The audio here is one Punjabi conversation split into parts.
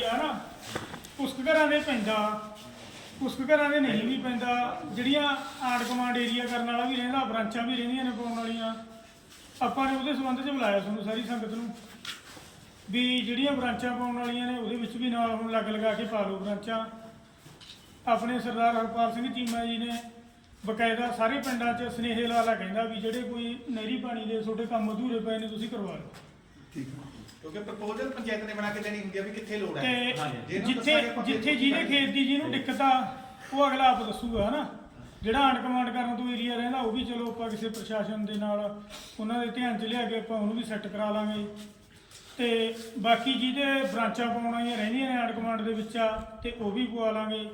ਰਹੀ ਆ ਨਾ ਕੁਛ ਘਰਾਂ ਦੇ ਪੈਂਦਾ ਕੁਛ ਘਰਾਂ ਦੇ ਨਹੀਂ ਵੀ ਪੈਂਦਾ, ਜਿਹੜੀਆਂ ਆਂਡ ਕਮਾਂਡ ਏਰੀਆ ਕਰਨ ਵਾਲਾ ਵੀ ਰਹਿੰਦਾ, ਬ੍ਰਾਂਚਾਂ ਵੀ ਰਹਿੰਦੀਆਂ ਨੇ ਪਾਉਣ ਵਾਲੀਆਂ, ਆਪਾਂ ਨੇ ਉਹਦੇ ਸੰਬੰਧ 'ਚ ਬੁਲਾਇਆ ਤੁਹਾਨੂੰ ਸਾਰੀ ਸੰਗਤ ਨੂੰ, ਵੀ ਜਿਹੜੀਆਂ ਬ੍ਰਾਂਚਾਂ ਪਾਉਣ ਵਾਲੀਆਂ ਨੇ, ਉਹਦੇ ਵਿੱਚ ਵੀ ਨਾਲ ਹੁਣ ਲੱਗ ਲਗਾ ਕੇ ਪਾ ਲਓ ਬ੍ਰਾਂਚਾਂ। ਆਪਣੇ ਸਰਦਾਰ ਹਰਪਾਲ ਸਿੰਘ ਚੀਮਾ ਜੀ ਨੇ ਬਕਾਇਦਾ ਸਾਰੇ ਪਿੰਡਾਂ 'ਚ ਸਨੇਹੇ ਲਾਲਾ ਕਹਿੰਦਾ ਵੀ ਜਿਹੜੇ ਕੋਈ ਨਹਿਰੀ ਪਾਣੀ ਦੇ ਤੁਹਾਡੇ ਕੰਮ ਅਧੂਰੇ ਪਏ ਨੇ, ਤੁਸੀਂ ਕਰਵਾ ਲਓ। ਠੀਕ ਹੈ। ਕਿਉਂਕਿ ਪ੍ਰਪੋਜ਼ਲ ਪੰਚਾਇਤ ਨੇ ਬਣਾ ਕੇ ਦੇਣੀ ਹੁੰਦੀ ਆ ਵੀ ਕਿੱਥੇ ਲੋੜ ਹੈ। ਤੇ ਜਿਹਨੂੰ ਜਿੱਥੇ ਦੱਸਾਂਗੇ ਆਪਾਂ ਜਿੱਥੇ ਜਿਹਦੇ ਖੇਤ ਦੀ ਜਿਹਨੂੰ ਦਿੱਕਤ ਆ ਉਹ ਅਗਲਾ ਆਪ ਦੱਸੂਗਾ ਹਨਾ? ਜਿਹੜਾ ਆਂਡ ਕਮਾਂਡ ਕਰਨ ਤੋਂ ਏਰੀਆ ਰਹਿੰਦਾ ਉਹ ਵੀ ਚਲੋ ਆਪਾਂ ਕਿਸੇ ਪ੍ਰਸ਼ਾਸਨ ਦੇ ਨਾਲ ਉਹਨਾਂ ਦੇ ਧਿਆਨ 'ਚ ਲਿਆ ਕੇ ਆਪਾਂ ਉਹਨੂੰ ਵੀ ਸੈੱਟ ਕਰਾ ਲਾਂਗੇ। ਤੇ ਬਾਕੀ ਜਿਹਦੇ ਬ੍ਰਾਂਚਾਂ ਪਾਉਣ ਵਾਲੀਆਂ ਰਹਿੰਦੀਆਂ ਨੇ ਆਂਡ ਕਮਾਂਡ ਦੇ ਵਿੱਚ ਆ ਤੇ ਉਹ ਵੀ ਪਵਾ ਲਾਂਗੇ।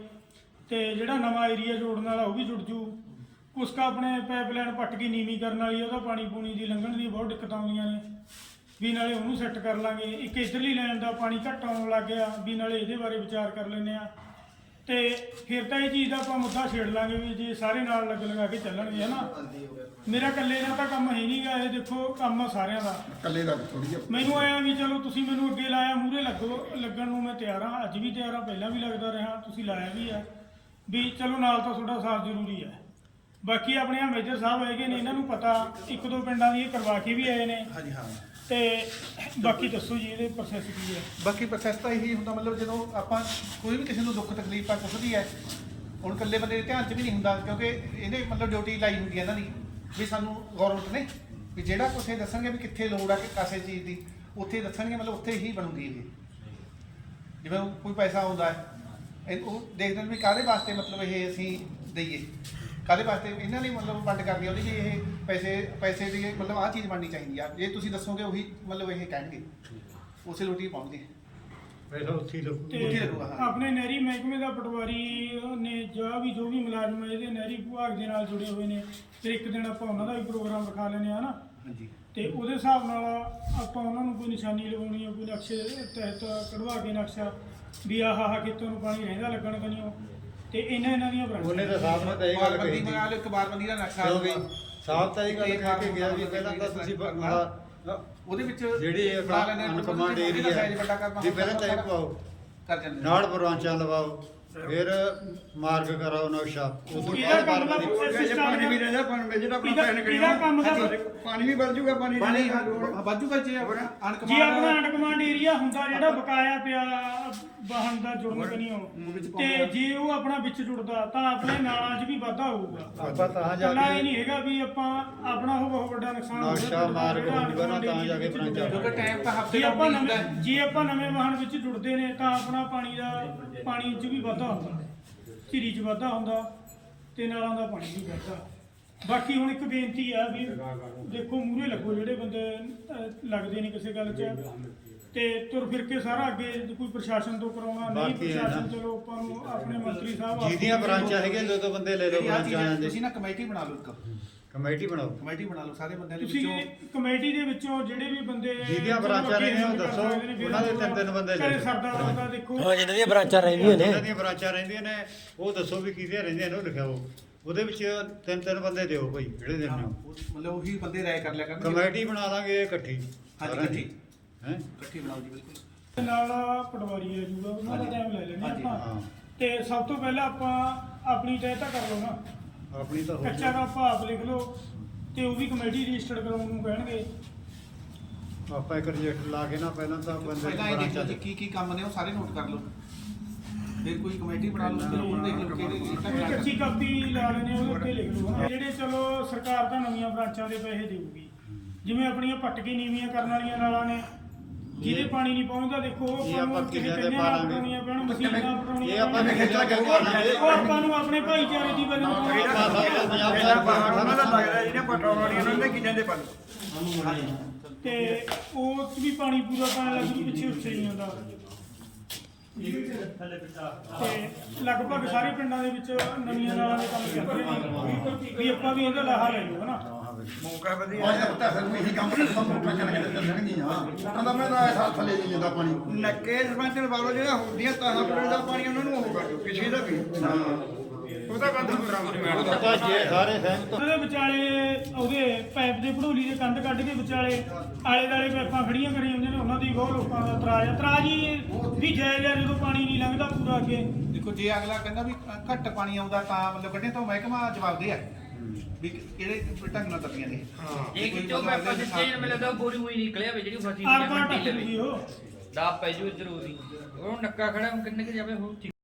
ਤੇ ਜਿਹੜਾ ਨਵਾਂ ਏਰੀਆ ਜੋੜਨ ਵਾਲਾ ਉਹ ਵੀ ਜੁੜ ਜੂ। ਕੁਛ ਕੁ ਆਪਣੇ ਪਾਈਪਲਾਈਨ ਪੱਟ ਕੇ ਨੀਵੀਂ ਕਰਨ ਵਾਲੀ ਆ, ਉਹਦਾ ਪਾਣੀ ਪੂਣੀ ਦੀ ਲੰਘਣ ਦੀ ਬਹੁਤ ਦਿੱਕਤਾਂ ਆਉਂਦੀਆਂ ਨੇ। ਵੀ ਨਾਲੇ ਉਹਨੂੰ ਸੈੱਟ ਕਰ ਲਾਂਗੇ। ਇੱਕ ਇਧਰਲੀ ਲਾਈਨ ਦਾ ਪਾਣੀ ਘੱਟ ਆਉਣ ਲੱਗ ਗਿਆ ਵੀ ਨਾਲੇ ਇਹਦੇ ਬਾਰੇ ਵਿਚਾਰ ਕਰ ਲੈਂਦੇ ਆ ਤੇ ਫਿਰ ਤਾਂ ਇਹ ਚੀਜ਼ ਦਾ ਆਪਾਂ ਮੁੱਦਾ ਛੇੜ ਲਾਂਗੇ ਵੀ ਜੇ ਸਾਰੇ ਨਾਲ ਲੱਗ ਲਗਾ ਕੇ ਚੱਲਣਗੇ ਹਨਾ? ਮੇਰਾ ਇਕੱਲੇ ਦਾ ਤਾਂ ਕੰਮ ਹੈ ਨਹੀਂਗਾ ਇਹ ਦੇਖੋ ਕੰਮ ਆ ਸਾਰਿਆਂ ਦਾ। ਇਕੱਲੇ ਦਾ ਥੋੜੀ ਜਿਹੀ ਮੈਨੂੰ ਆਇਆ ਵੀ ਚਲੋ ਤੁਸੀਂ ਮੈਨੂੰ ਅੱਗੇ ਲਾਇਆ ਮੂਹਰੇ ਲੱਗੋ ਲੱਗਣ ਨੂੰ ਮੈਂ ਤਿਆਰ ਹਾਂ। ਅੱਜ ਵੀ ਤਿਆਰ ਹਾਂ ਪਹਿਲਾਂ ਵੀ ਲੱਗਦਾ ਰਿਹਾ ਤੁਸੀਂ ਲਾਇਆ ਵੀ ਆ। ਵੀ ਚਲੋ ਨਾਲ ਤਾਂ ਤੁਹਾਡਾ ਸਾਥ ਜ਼ਰੂਰੀ ਹੈ ਬਾਕੀ ਆਪਣੇ ਆ ਮੇਜਰ ਸਾਹਿਬ ਹੈਗੇ ਨੇ ਇਹਨਾਂ ਨੂੰ ਪਤਾ ਇੱਕ ਦੋ ਪਿੰਡਾਂ ਦੀ ਇਹ ਕਰਵਾ ਕੇ ਵੀ ਆਏ ਨੇ। ਹਾਂਜੀ ਹਾਂ। ਤੇ ਬਾਕੀ ਦੱਸੋ ਜੀ, ਇਹਦੇ ਪ੍ਰੋਸੈਸ ਕੀ ਹੈ? ਬਾਕੀ ਪ੍ਰੋਸੈਸ ਤਾਂ ਇਹੀ ਹੁੰਦਾ, ਮਤਲਬ ਜਦੋਂ ਆਪਾਂ ਕੋਈ ਵੀ ਕਿਸੇ ਨੂੰ ਦੁੱਖ ਤਕਲੀਫ ਆ ਕੁਛ ਵੀ ਹੈ, ਹੁਣ ਇਕੱਲੇ ਬੰਦੇ ਦੇ ਧਿਆਨ 'ਚ ਵੀ ਨਹੀਂ ਹੁੰਦਾ, ਕਿਉਂਕਿ ਇਹਦੇ ਮਤਲਬ ਡਿਊਟੀ ਲਾਈ ਹੁੰਦੀ ਹੈ ਇਹਨਾਂ ਦੀ, ਵੀ ਸਾਨੂੰ ਗਵਰਨਮੈਂਟ ਨੇ, ਵੀ ਜਿਹੜਾ ਕੁਛ ਇਹ ਦੱਸਣਗੇ ਵੀ ਕਿੱਥੇ ਲੋੜ ਆ ਕਿ ਕਾਸੇ ਚੀਜ਼ ਦੀ, ਉੱਥੇ ਦੱਸਣਗੇ, ਮਤਲਬ ਉੱਥੇ ਹੀ ਬਣੂਗੀ ਇਹ। ਜਿਵੇਂ ਕੋਈ ਪੈਸਾ ਆਉਂਦਾ ਹੈ, ਇਹ ਉਹ ਦੇਖਦੇ ਨੇ ਵੀ ਕਾਹਦੇ ਵਾਸਤੇ ਮਤਲਬ ਇਹ ਅਸੀਂ ਦਈਏ। ਕਾਹਦੇ ਵਾਸਤੇ? ਇਹਨਾਂ ਲਈ ਮਤਲਬ ਵੰਡ ਕਰਨੀ ਆ ਉਹਦੀ ਵੀ ਇਹ ਪੈਸੇ ਪੈਸੇ ਦੀ ਮਤਲਬ ਆਹ ਚੀਜ਼ ਬਣਨੀ ਚਾਹੀਦੀ ਆ। ਜੇ ਤੁਸੀਂ ਦੱਸੋਗੇ ਉਹੀ ਮਤਲਬ ਇਹ ਕਹਿਣਗੇ। ਉਸੇ ਲੋਟੀ ਪਾਉਣਗੇ ਪੈਸਾ ਉੱਥੇ ਹੀ ਲੱਗੂ ਤੇ ਉੱਥੇ ਲੱਗੂਗਾ, ਹਾਂ। ਆਪਣੇ ਨਹਿਰੀ ਮਹਿਕਮੇ ਦਾ ਪਟਵਾਰੀ ਨੇ ਜਾਂ ਵੀ ਜੋ ਵੀ ਮੁਲਾਜ਼ਮ ਹੈ ਇਹਦੇ ਨਹਿਰੀ ਵਿਭਾਗ ਦੇ ਨਾਲ ਜੁੜੇ ਹੋਏ ਨੇ। ਫਿਰ ਇੱਕ ਦਿਨ ਆਪਾਂ ਉਹਨਾਂ ਦਾ ਵੀ ਪ੍ਰੋਗਰਾਮ ਰਖਾ ਲੈਨੇ ਆ ਨਾ। ਹਾਂਜੀ। ਤੇ ਉਹਦੇ ਹਿਸਾਬ ਨਾਲ ਆਪਾਂ ਉਹਨਾਂ ਨੂੰ ਕੋਈ ਨਿਸ਼ਾਨੀ ਲਗਾਉਣੀ ਆ ਕੋਈ ਨਕਸ਼ੇ ਤਹਿਤ ਕਢਵਾ ਕੇ ਨਕਸ਼ਾ ਵੀ ਆਹ ਆਹ ਖੇਤੋਂ ਨੂੰ ਪਾਣੀ ਰਹਿੰਦਾ ਲੱਗਣ ਕਨੀਓ। ਤੇ ਇਹਨਾਂ ਇਹਨਾਂ ਦੀਆਂ ਬ੍ਰਾਂਚਾਂ ਉਹਨੇ ਤਾਂ ਸਾਹਿਬ ਨੇ ਤਾਂ ਇਹ ਗੱਲ ਕਹੀ ਬਣਾ ਲਿਓ ਇੱਕ ਬਾਰਬੰਦੀ ਦਾ ਨਕਸ਼ਾ ਕਿਉਂਕਿ ਆਊਗਾ। ਸਾਹਿਬ ਤਾਂ ਇਹ ਗੱਲ ਕਹਿ ਕੇ ਗਿਆ ਵੀ ਪਹਿਲਾਂ ਤਾਂ ਤੁਸੀਂ ਬ- ਆਹ ਉਹਦੇ ਵਿੱਚ ਜਿਹੜੀ ਇਹ ਬਣਾ ਲੈਂਦੇ ਆ, ਅਨਕਮਾਂਡ ਉਹਦਾ ਏਰੀਆ size ਵੱਡਾ ਕਰਨਾ ਵੀ ਪਹਿਲਾਂ ਤਾਂ ਇਹ ਪਾਓ। ਕਰ ਜਾਂਦੇ। ਨਾਲ ਬਰਾਂਚਾਂ ਲਵਾਓ। ਫਿਰ ਮਾਰਗ ਕਰਾਓ ਨਕਸ਼ਾ ਉਸ ਤੋਂ ਇਹਦਾ ਬਾਅਦ ਕੰਮ ਦਾ ਬਾਰਬੰਦੀ process ਪਾਣੀ ਵੀ ਰਹਿੰਦਾ ਪਾਣੀ ਵਿੱਚ ਜਿਹੜਾ ਆਪਣਾ ਇਹਦਾ- ਪੈਨ ਇਹਦਾ ਕੰਮ ਦਾ ਪਾਣੀ ਵੀ ਵੱਧ ਜੂਗਾ ਪਾਣੀ ਪਾਣੀ ਬਾਜੂਗਾ ਜੇ ਆਪਣਾ ਜੇ ਆਪਣਾ ਅਣਕਮਾਂਡ ਕਮਾਂਡ ਏਰੀਆ ਹੁੰਦਾ ਜਿਹੜਾ ਬਕਾਇਆ ਪਿਆ ਵਾਹਨ ਦਾ ਜੁੜਨ ਕਨੀਓ ਤੇ ਜੇ ਉਹ ਆਪਣਾ ਵਿੱਚ ਜੁੜਦਾ ਤਾਂ ਆਪਣੇ ਨਾਲਾਂ 'ਚ ਵੀ ਵਾਧਾ ਹੋਊਗਾ। ਆਪਾਂ ਤਾਂ ਜਾ ਕੱਲਾ ਇਹ ਕੇ ਨਹੀਂ ਹੈਗਾ ਵੀ ਆਪਾਂ ਆਪਣਾ ਉਹ ਬਹੁਤ ਵੱਡਾ ਨੁਕਸਾਨ ਹੋ ਨਕਸ਼ਾ ਸਕਦਾ ਮਾਰਗ ਜਿਹੜਾ ਹੋਊਗਾ ਨਾ ਤਾਂ ਜਾ ਕੇ ਏਰੀਆ ਬ੍ਰਾਂਚਾਂ ਜੁੜਦਾ। ਕਿਉਂਕਿ ਟਾਈਮ ਤਾਂ ਹਫ਼ਤੇ ਜੇ ਦਾ ਆਪਾਂ ਹੁੰਦਾ ਨਵੇਂ ਜੇ ਆਪਾਂ ਨਵੇਂ ਵਾਹਨ ਵਿੱਚ ਜੁੜਦੇ ਨੇ ਤਾਂ ਆਪਣਾ ਪਾਣੀ ਦਾ ਪਾਣੀ 'ਚ ਵੀ ਵਾਧਾ ਹੁੰਦਾ ਝੀਰੀ 'ਚ ਵਾਧਾ ਹੁੰਦਾ ਤੇ ਨਾਲਾਂ ਦਾ ਪਾਣੀ ਵੀ ਵੱਧਦਾ। ਬਾਕੀ ਹੁਣ ਇੱਕ ਬੇਨਤੀ ਆ ਵੀ ਦੇਖੋ ਮੂਹਰੇ ਲੱਗੋ ਜਿਹੜੇ ਬੰਦੇ ਅਹ, ਲੱਗਦੇ ਨੇ ਕਿਸੇ ਗੱਲ 'ਚ। ਤੇ ਤੁਰ ਫਿਰ ਕੇ ਸਾਰਾ ਅੱਗੇ ਕੋਈ ਪ੍ਰਸ਼ਾਸਨ ਤੋਂ ਕਰਾਉਣਾ ਨਹੀਂ ਬਾਕੀ ਇਹ ਨਾ- ਪ੍ਰਸ਼ਾਸਨ ਚਲੋ ਆਪਾਂ ਨੂੰ ਆਪਣੇ ਮੰਤਰੀ ਸਾਹਿਬ ਆਪ- ਜਿਹਦੀਆਂ ਬ੍ਰਾਂਚਾਂ ਹੈਗੀਆਂ ਦੋ ਦੋ ਬੰਦੇ ਲੈ ਲਓ ਜਿਹੜੀ ਆਹ ਚੀਜ਼ ਬ੍ਰਾਂਚਾਂ ਹੈ, ਦੇ ਤੁਸੀਂ ਨਾ ਕਮੇਟੀ ਬਣਾ ਲਓ ਇੱਕ। ਕਮੇਟੀ ਬਣਾਓ। ਕਮੇਟੀ ਬਣਾ ਲਓ ਸਾਰੇ ਬੰਦਿਆਂ ਦੇ ਤੁਸੀਂ ਵਿੱਚੋਂ ਕਮੇਟੀ ਦੇ ਵਿੱਚੋਂ ਜਿਹੜੇ ਵੀ ਬੰਦੇ ਜਿਹਦੀਆਂ ਬ੍ਰਾਂਚਾਂ ਰਹਿੰਦੀਆਂ ਉਹ ਦੱਸੋ, ਉਹਨਾਂ ਦੇ ਤਿੰਨ ਤਿੰਨ ਬੰਦੇ ਲੈ ਲਓ। ਸਰਦਾ ਬੰਦਾ ਦੇਖੋ। ਹਾਂ ਜਿਨ੍ਹਾਂ ਦੀਆਂ ਬ੍ਰਾਂਚਾਂ ਰਹਿੰਦੀਆਂ ਨੇ। ਉਹਨਾਂ ਦੀਆਂ ਬ੍ਰਾਂਚਾਂ ਰਹਿੰਦੀਆਂ ਨੇ ਉਹ ਦੱਸੋ ਵੀ ਕਿਹਦੀਆਂ ਰਹਿੰਦੀਆਂ ਨੇ ਉਹ ਲਿਖਾਓ ਉਹਦੇ ਵਿੱਚ ਤਿੰਨ ਤਿੰਨ ਬੰਦੇ ਦਿਓ ਭਾਈ ਜਿਹੜੇ ਦੇਣੇ ਹੋ ਉਹ ਮਤਲਬ ਉਹੀ ਬੰਦੇ ਰਾਏ ਕਰ ਲਿਆ ਕਰਨਗੇ। ਕਮੇਟੀ ਬਣਾ ਲਾਂਗੇ ਇਕੱਠੀ ਹਾਂਜੀ ਇਕੱਠੀ। ਹੈ? ਇਕੱਠੀ ਬਣਾਓ ਜੀ ਬਿਲਕੁਲ। ਤੇ ਨਾਲ ਪਟਵਾਰੀ ਆ ਜੂਗਾ ਉਹਨਾਂ ਦਾ ਹਾਂਜੀ। ਟਾਈਮ ਲੈ ਹਾਂਜੀ, ਆਪਾਂ। ਹਾਂ। ਤੇ ਸਭ ਤੋਂ ਪਹਿਲਾਂ ਆਪਾਂ ਆਪਣੀ ਤੈਅ ਤਾਂ ਕਰ ਲਓ ਨਾ। ਆਪਣੀ ਤਾਂ ਹੋ ਕੱਚਾ ਦਾ ਭਾਪ ਲਿਖ ਲਓ ਤੇ ਉਹ ਵੀ ਕਮੇਟੀ ਰਜਿਸਟਰਡ ਕਰਾਉਣ ਨੂੰ ਕਹਿਣਗੇ। ਆਪਾਂ ਇੱਕ ਰਿਜੈਕਟ ਲਾ ਕੇ ਨਾ ਪਹਿਲਾਂ ਤਾਂ ਬੰਦੇ ਪਹਿਲਾਂ ਇਹ ਦੇਖ ਲਓ ਬ੍ਰਾਂਚਾਂ ਜੀ ਕੀ ਕੀ ਕੰਮ ਨੇ ਉਹ ਸਾਰੇ ਨੋਟ ਕਰ ਲਓ। ਫਿਰ ਕੋਈ ਕਮੇਟੀ ਬਣਾ ਲਓ ਫਿਰ ਉਹ ਦੇਖ ਲਓ ਕਿਹੜੇ ਇਹ ਕਿਹੜਾ ਕੱਚੀ ਕਾਪੀ ਲਾ ਲੈਣੇ ਉਹਦੇ ਉੱਤੇ ਲਿਖ ਲਓ। ਹਨਾ। ਜਿਹੜੇ ਚਲੋ ਸਰਕਾਰ ਤਾਂ ਨਵੀਆਂ ਬ੍ਰਾਂਚਾਂ ਦੇ ਪੈਸੇ ਦੇਊਗੀ। ਜਿਵੇਂ ਆਪਣੀਆਂ ਪੱਟ ਕੇ ਨੀਵੀਆਂ ਕਰਨ ਵਾਲੀਆਂ ਨਾਲਾਂ ਨੇ ਜਿਹਦੇ ਪਾਣੀ ਨਹੀਂ ਪਹੁੰਚਦਾ ਦੇਖੋ ਉਹ ਇਹ ਆਪਾਂ ਨੂੰ ਕਿੱਲਿਆਂ ਤੇ ਕਿੰਨੇ ਪਾ ਲਾਂਗੇ। ਪਟਾਉਣੀਆਂ ਪੈਣ ਮਸ਼ੀਨਾਂ ਇਹ ਆਪਾਂ ਪੈਣ। ਖੇਚਲਾ ਕਰਕੇ ਉਹ ਆਪਾਂ ਨੂੰ ਆਪਣੇ ਭਾਈਚਾਰੇ ਦੀ ਜਿਹੜਾ ਬਾਹਰ ਉਹਨਾਂ ਦਾ ਲੱਗਦਾ ਜਿਹੜੀਆਂ ਪਟਰੋਲ ਵਾਲੀਆਂ ਉਹਨਾਂ ਦੇ ਕਿੰਨੇ ਦੇ ਪਾ ਤੇ ਉਹ ਵੀ ਪਾਣੀ ਪੂਰਾ ਪਾਣ ਲੱਗ ਪਿੱਛੇ ਉੱਚੇ ਨਹੀਂ ਆਉਂਦਾ ਤੇ ਲਗਭਗ ਸਾਰੇ ਪਿੰਡਾਂ ਦੇ ਵਿੱਚ ਨਵੀਆਂ ਨਾਲਾਂ ਦੇ ਕੰਮ ਚੱਲ ਰਹੇ ਨੇ। ਵੀ ਆਪਾਂ ਵੀ ਇਹਦਾ ਲਾਹਾ ਲੈ ਲਓ ਹਨਾ ਮੌਕਾ ਵਧੀਆ ਇਹ ਤਾਂ ਫਿਰ ਵੀ ਇਹੀ ਕੰਮ ਕਰਦਾ ਮੋਟਰਾਂ ਚੱਲ ਕੇ ਚੱਲਣਗੀਆਂ ਮੋਟਰਾਂ ਦਾ ਮੈਂ ਤਾਂ ਸਾਥ ਥੱਲੇ ਨਹੀਂ ਜਾਂਦਾ ਪਾਣੀ। ਨੱਕੇ ਸਰਪੰਚ ਬਾਬਾ ਜਿਹੜਾ ਹੁੰਦੀਆਂ ਤਾਂ ਪਿੰਡ ਦਾ ਪਾਣੀ ਉਹਨਾਂ ਨੂੰ ਉਹ ਕਰ ਦਿਓ ਕਿਸੇ ਦਾ ਵੀ। ਉਹਦਾ ਕੰਧ ਖਰਾਬ ਤਾਂ ਜੇ ਸਾਰੇ ਸਹਿਮਤ ਉਹਦੇ ਵਿਚਾਲੇ ਉਹਦੇ ਪਾਈਪ ਦੇ ਭੜੋਲੀ ਦੇ ਕੰਧ ਕੱਢ ਕੇ ਵਿਚਾਲੇ ਆਲੇ ਦਾਲੇ ਪਾਈਪਾਂ ਖੜੀਆਂ ਕਰੀ ਜਾਂਦੇ ਨੇ ਉਹਨਾਂ ਦੀ ਬਹੁਤ ਲੋਕਾਂ ਦਾ ਇਤਰਾਜ਼ ਆ। ਇਤਰਾਜ਼ ਹੀ ਵੀ ਜਾਇਜ਼ ਆ ਜਦੋਂ ਪਾਣੀ ਨਹੀਂ ਲੰਘਦਾ ਪੂਰਾ ਅੱਗੇ। ਦੇਖੋ ਜੇ ਅਗਲਾ ਕਹਿੰਦਾ ਵੀ ਘੱਟ ਪਾਣੀ ਆਉਂਦਾ ਤਾਂ ਮਤਲਬ ਕੱਢੇ ਤਾਂ ਮਹਿਕਮਾ ਜਵਾਬ ਦੇ ਆ। ਵੀ ਕਿਹੜੇ ਢੰਗ ਨਾਲ ਤੱਤੀਆਂ ਨੇ। ਇਹ ਕਿਚੋ ਪੈਪਾ ਦਿੱਤੇ ਜਨ ਮਿਲਦਾ ਬੋਰੀ ਹੋਈ ਨਿਕਲਿਆ ਵੇ ਜਿਹੜੀ ਫਸੀ ਆਰ ਪਾਰ ਟੱਕ ਜੂਗੀ ਉਹ। ਦਾ ਪੈ ਜੂ ਜ਼ਰੂਰੀ ਉਹ ਨੱਕਾ ਖੜਾ ਹੁਣ ਕਿੰਨੇ ਕਿ ਜਾਵੇ ਹੋ